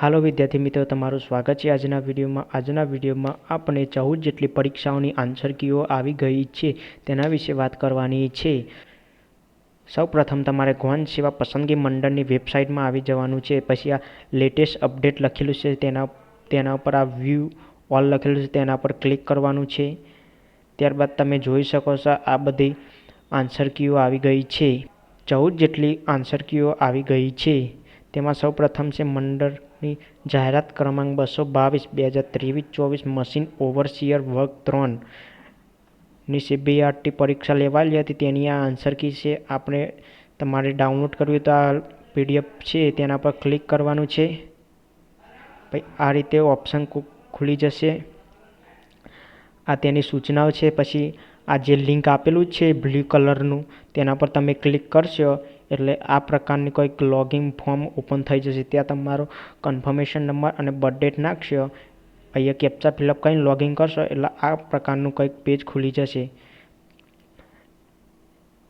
હાલો વિદ્યાર્થી મિત્રો, તમારું સ્વાગત છે આજના વિડીયોમાં. આજના વિડીયોમાં આપણે ચૌદ જેટલી પરીક્ષાઓની આન્સર કીઓ આવી ગઈ છે, તેના વિશે વાત કરવાની છે. સૌપ્રથમ તમારે ગૌણ સેવા પસંદગી મંડળની વેબસાઇટમાં આવી જવાનું છે. પછી આ લેટેસ્ટ અપડેટ લખેલું છે, તેના તેના ઉપર આ વ્યૂ ઓલ લખેલું છે, તેના પર ક્લિક કરવાનું છે. ત્યારબાદ તમે જોઈ શકો છો, આ બધી આન્સર કીઓ આવી ગઈ છે. ચૌદ જેટલી આન્સર કીઓ આવી ગઈ છે. તેમાં સૌપ્રથમ છે મંડળની જાહેરાત ક્રમાંક બસો બાવીસ, બે હજાર ત્રેવીસ, ચોવીસ મશીન ઓવરસિયર વર્ગ ત્રણ. ની સીબીઆરટી પરીક્ષા લેવાયેલી હતી. તેની આ આન્સર કી છે. આપણે તમારે ડાઉનલોડ કરવી તો આ પીડીએફ છે, તેના પર ક્લિક કરવાનું છે. પછી આ રીતે ઓપ્શન ખુલી જશે. આ તેની સૂચનાઓ છે. પછી આ જે લિંક આપેલું છે બ્લુ કલરનું, તેના પર તમે ક્લિક કરશો. એટલે આ પ્રકારની કોઈક લોગિન ફોર્મ ઓપન થઈ જશે, ત્યાં તમારો કન્ફર્મેશન નંબર અને બર્થ ડેટ નાખશો, અહીંયા કેપ્ચા ફિલઅપ કરીને લોગિન કરશો, એટલે આ પ્રકારનું કંઈક પેજ ખુલી જશે.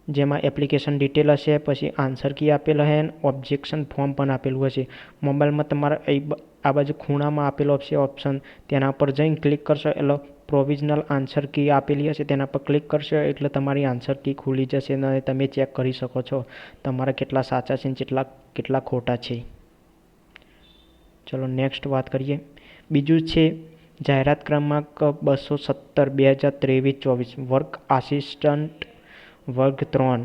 જેમાં એપ્લિકેશન ડિટેલ હશે, પછી આન્સર કી આપેલ હશે, અને ઓબ્જેક્શન ફોર્મ પણ આપેલું હશે. મોબાઈલમાં તમારે આ બાજુ ખૂણામાં આપેલો હશે ઓપ્શન તેના પર જઈને ક્લિક કરશો, એટલે પ્રોવિઝનલ આન્સર કી આપેલી હશે, તેના પર ક્લિક કરશો એટલે તમારી આન્સર કી ખુલી જશે અને તમે ચેક કરી શકો છો તમારા કેટલા સાચા છે કેટલા કેટલા ખોટા છે. ચલો નેક્સ્ટ વાત કરીએ. બીજું છે જાહેરાત ક્રમાંક બસો સત્તર, બે હજાર ત્રેવીસ, ચોવીસ. વર્ક આસિસ્ટન્ટ વર્ગ ત્રણ.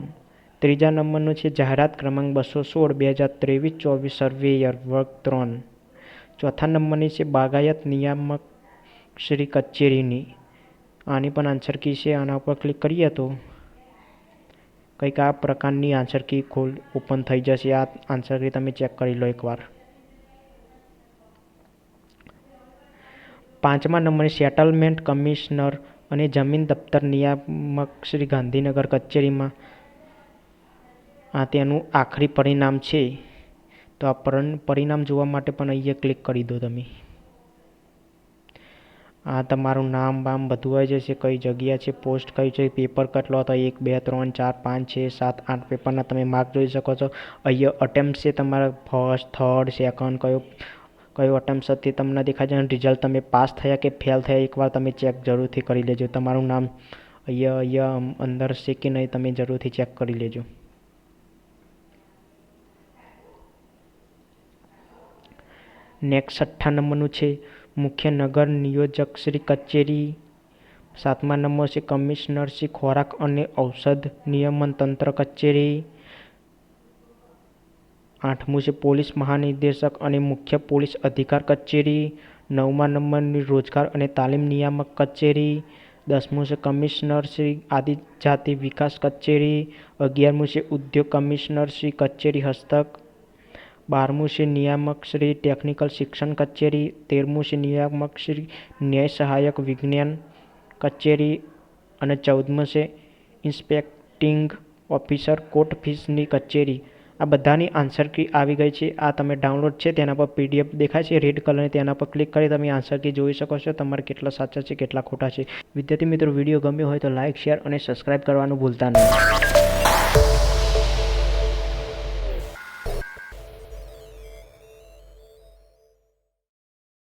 ત્રીજા નંબરનું છે જાહેરાત ક્રમાંક બસો સોળ, બે હજાર ત્રેવીસ, ચોવીસ સર્વેયર વર્ગ ત્રણ. ચોથા નંબરની છે બાગાયત નિયામક શ્રી કચેરીની. આની પણ આન્સર કી છે. આના ઉપર ક્લિક કરીએ તો કંઈક આ પ્રકારની આન્સર કી ખોલ ઓપન થઈ જશે. આ આન્સર કી તમે ચેક કરી લો એકવાર. પાંચમા નંબરે સેટલમેન્ટ કમિશનર અને જમીન દફતર નિયામક શ્રી ગાંધીનગર કચેરીમાં. આ તેનું આખરી પરિણામ છે. તો આ પરિણામ જોવા માટે પણ અહીંયા ક્લિક કરી દો તમે. આ તમારું નામ બામ બધું આવી જશે, કઈ જગ્યા છે પોસ્ટ કઈ છે પેપર કેટલો હતો, એક, બે, ત્રણ, ચાર, પાંચ, છ, સાત, આઠ પેપરના તમે માર્ક જોઈ શકો છો. અહીંયા અટેમ્પ છે તમારા ફર્સ્ટ થર્ડ સેકન્ડ કયો કયો અટેમ્પ છે તમને દેખાય છે. રિઝલ્ટ તમે પાસ થયા કે ફેલ થયા, એકવાર તમે ચેક જરૂરથી કરી લેજો. તમારું નામ અહીંયા અહીંયા અંદર છે કે નહીં, તમે જરૂરથી ચેક કરી લેજો. નેક્સ્ટ છઠ્ઠા નંબરનું છે. મુખ્ય નગર નિયોજકશ્રી કચેરી, સાતમા નંબર છે કમિશનર શ્રી ખોરાક અને ઔષધ નિયમન તંત્ર કચેરી, આઠમું છે પોલીસ મહાનિર્દેશક અને મુખ્ય પોલીસ અધિકાર કચેરી, નવમા નંબરની રોજગાર અને તાલીમ નિયામક કચેરી, દસમું છે કમિશનર શ્રી આદિજાતિ વિકાસ કચેરી, અગિયારમું છે ઉદ્યોગ કમિશનર શ્રી કચેરી હસ્તક બારમું નિયામક શ્રી ટેકનિકલ શિક્ષણ કચેરી, તેરમું નિયામક શ્રી ન્યાય સહાયક વિજ્ઞાન કચેરી અને ચૌદમું છે ઇન્સ્પેક્ટિંગ ઓફિસર કોર્ટ ફીસની કચેરી. આ બધાની આન્સર કી આવી ગઈ છે. આ તમે ડાઉનલોડ છે, તેના પર પીડીએફ દેખાય છે, રેડ કલરની તેના પર ક્લિક કરી તમે આન્સર કી જોઈ શકો છો. તમારે કેટલા સાચા છે, કેટલા ખોટા છે. વિદ્યાર્થી મિત્રો, વીડિયો ગમ્યો હોય તો લાઇક શેર અને સબસ્ક્રાઇબ કરવાનું ભૂલતા નહીં.